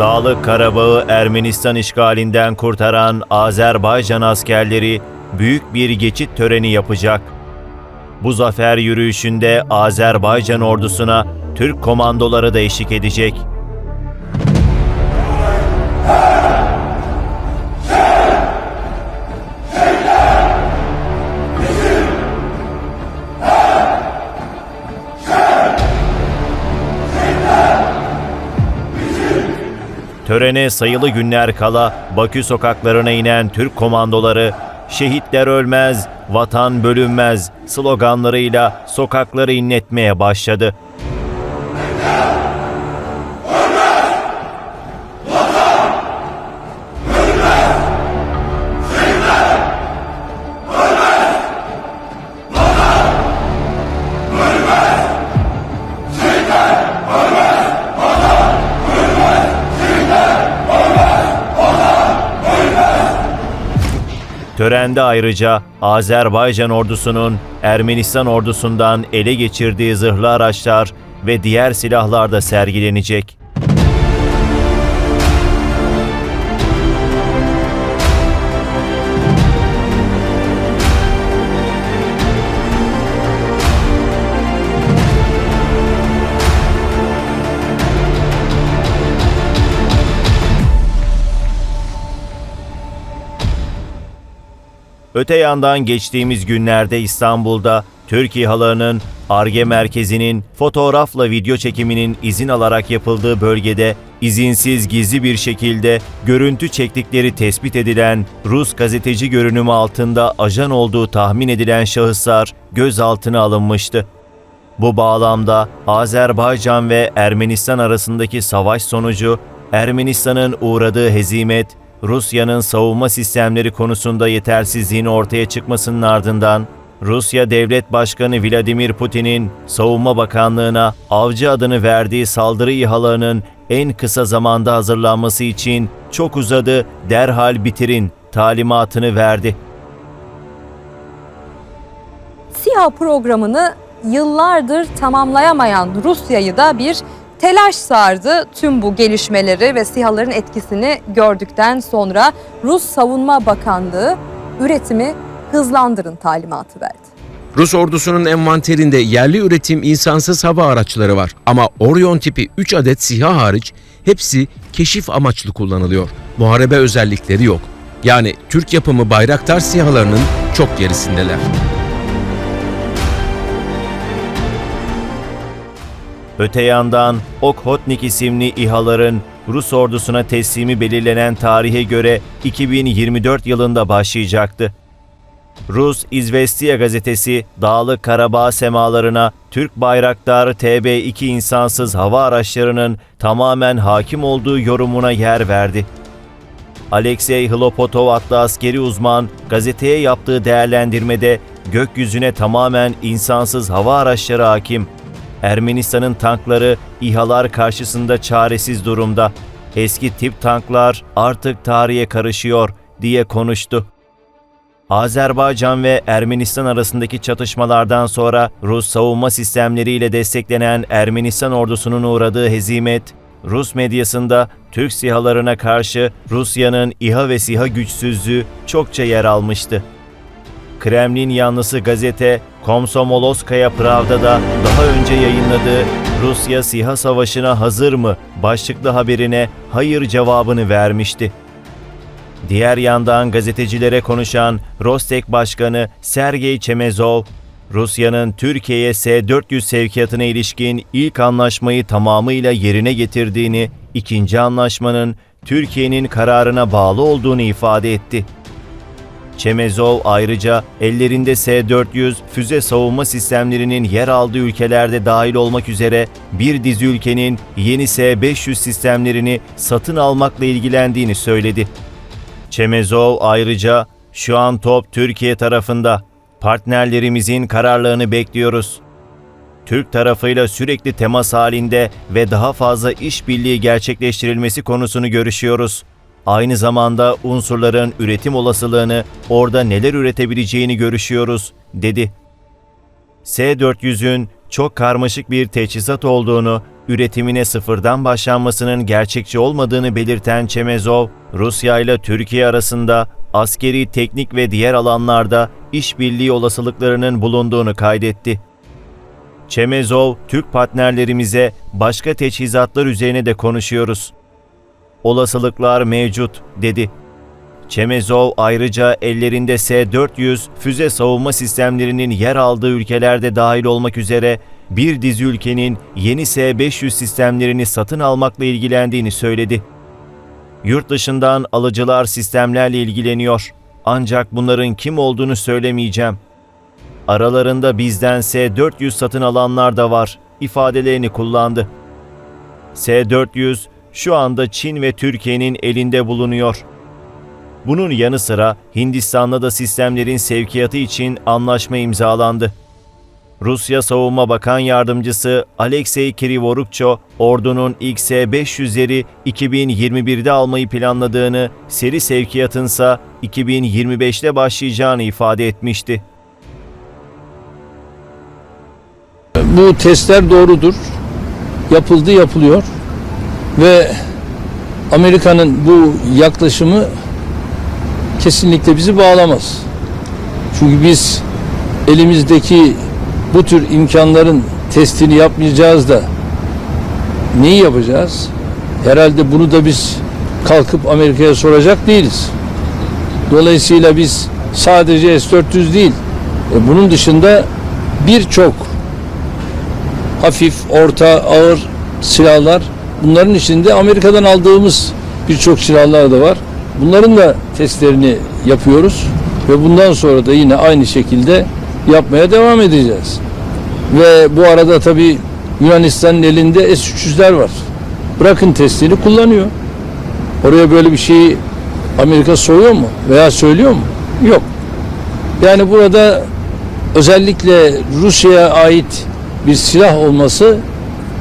Dağlık Karabağ'ı Ermenistan işgalinden kurtaran Azerbaycan askerleri büyük bir geçit töreni yapacak. Bu zafer yürüyüşünde Azerbaycan ordusuna Türk komandoları da eşlik edecek. Törene sayılı günler kala Bakü sokaklarına inen Türk komandoları "Şehitler ölmez, vatan bölünmez" sloganlarıyla sokakları inletmeye başladı. Törende ayrıca Azerbaycan ordusunun Ermenistan ordusundan ele geçirdiği zırhlı araçlar ve diğer silahlar da sergilenecek. Öte yandan geçtiğimiz günlerde İstanbul'da Türk İHA'larının ARGE merkezinin fotoğrafla video çekiminin izin alarak yapıldığı bölgede izinsiz gizli bir şekilde görüntü çektikleri tespit edilen Rus gazeteci görünümü altında ajan olduğu tahmin edilen şahıslar gözaltına alınmıştı. Bu bağlamda Azerbaycan ve Ermenistan arasındaki savaş sonucu Ermenistan'ın uğradığı hezimet, Rusya'nın savunma sistemleri konusunda yetersizliğin ortaya çıkmasının ardından Rusya Devlet Başkanı Vladimir Putin'in Savunma Bakanlığı'na avcı adını verdiği saldırı İHA'larının en kısa zamanda hazırlanması için çok uzadı, derhal bitirin talimatını verdi. SİHA programını yıllardır tamamlayamayan Rusya'yı da bir telaş sardı. Tüm bu gelişmeleri ve SİHA'ların etkisini gördükten sonra Rus Savunma Bakanlığı üretimi hızlandırın talimatı verdi. Rus ordusunun envanterinde yerli üretim insansız hava araçları var. Ama Orion tipi 3 adet SİHA hariç hepsi keşif amaçlı kullanılıyor. Muharebe özellikleri yok. Yani Türk yapımı Bayraktar SİHA'larının çok gerisindeler. Öte yandan Okhotnik isimli İHA'ların Rus ordusuna teslimi belirlenen tarihe göre 2024 yılında başlayacaktı. Rus İzvestiya gazetesi Dağlık Karabağ semalarına Türk Bayraktar TB2 insansız hava araçlarının tamamen hakim olduğu yorumuna yer verdi. Alexey Hlopotov adlı askeri uzman gazeteye yaptığı değerlendirmede gökyüzüne tamamen insansız hava araçları hakim. Ermenistan'ın tankları İHA'lar karşısında çaresiz durumda. Eski tip tanklar artık tarihe karışıyor diye konuştu. Azerbaycan ve Ermenistan arasındaki çatışmalardan sonra Rus savunma sistemleriyle desteklenen Ermenistan ordusunun uğradığı hezimet, Rus medyasında Türk sihalarına karşı Rusya'nın İHA ve SİHA güçsüzlüğü çokça yer almıştı. Kremlin yanlısı gazete Komsomolskaya Pravda'da daha önce yayınladığı Rusya SİHA Savaşı'na hazır mı başlıklı haberine hayır cevabını vermişti. Diğer yandan gazetecilere konuşan Rostek Başkanı Sergey Çemezov, Rusya'nın Türkiye'ye S-400 sevkiyatına ilişkin ilk anlaşmayı tamamıyla yerine getirdiğini, ikinci anlaşmanın Türkiye'nin kararına bağlı olduğunu ifade etti. Çemezov ayrıca ellerinde S-400 füze savunma sistemlerinin yer aldığı ülkelerde dahil olmak üzere bir dizi ülkenin yeni S-500 sistemlerini satın almakla ilgilendiğini söyledi. Çemezov ayrıca şu an top Türkiye tarafında. Partnerlerimizin kararlarını bekliyoruz. Türk tarafıyla sürekli temas halinde ve daha fazla işbirliği gerçekleştirilmesi konusunu görüşüyoruz. Aynı zamanda unsurların üretim olasılığını, orada neler üretebileceğini görüşüyoruz, dedi. S-400'ün çok karmaşık bir teçhizat olduğunu üretimine sıfırdan başlanmasının gerçekçi olmadığını belirten Çemezov, Rusya ile Türkiye arasında askeri, teknik ve diğer alanlarda işbirliği olasılıklarının bulunduğunu kaydetti. Çemezov, Türk partnerlerimize başka teçhizatlar üzerine de konuşuyoruz. Olasılıklar mevcut, dedi. Çemezov ayrıca ellerinde S-400 füze savunma sistemlerinin yer aldığı ülkelerde dahil olmak üzere bir dizi ülkenin yeni S-500 sistemlerini satın almakla ilgilendiğini söyledi. Yurt dışından alıcılar sistemlerle ilgileniyor. Ancak bunların kim olduğunu söylemeyeceğim. Aralarında bizden S-400 satın alanlar da var ifadelerini kullandı. S-400 şu anda Çin ve Türkiye'nin elinde bulunuyor. Bunun yanı sıra Hindistan'la da sistemlerin sevkiyatı için anlaşma imzalandı. Rusya Savunma Bakan Yardımcısı Alexey Krivorukço, ordunun ilk S-500'leri 2021'de almayı planladığını, seri sevkiyatınsa 2025'te başlayacağını ifade etmişti. Bu testler doğrudur. Yapıldı, yapılıyor. Ve Amerika'nın bu yaklaşımı kesinlikle bizi bağlamaz. Çünkü biz elimizdeki bu tür imkanların testini yapmayacağız da neyi yapacağız? Herhalde bunu da biz kalkıp Amerika'ya soracak değiliz. Dolayısıyla biz sadece S-400 değil, e, bunun dışında birçok hafif, orta, ağır silahlar. Bunların içinde Amerika'dan aldığımız birçok silahlar da var. Bunların da testlerini yapıyoruz ve bundan sonra da yine aynı şekilde yapmaya devam edeceğiz. Ve bu arada tabii Yunanistan'ın elinde S-300'ler var. Bırakın testini kullanıyor. Oraya böyle bir şeyi Amerika soruyor mu veya söylüyor mu? Yok. Yani burada özellikle Rusya'ya ait bir silah olması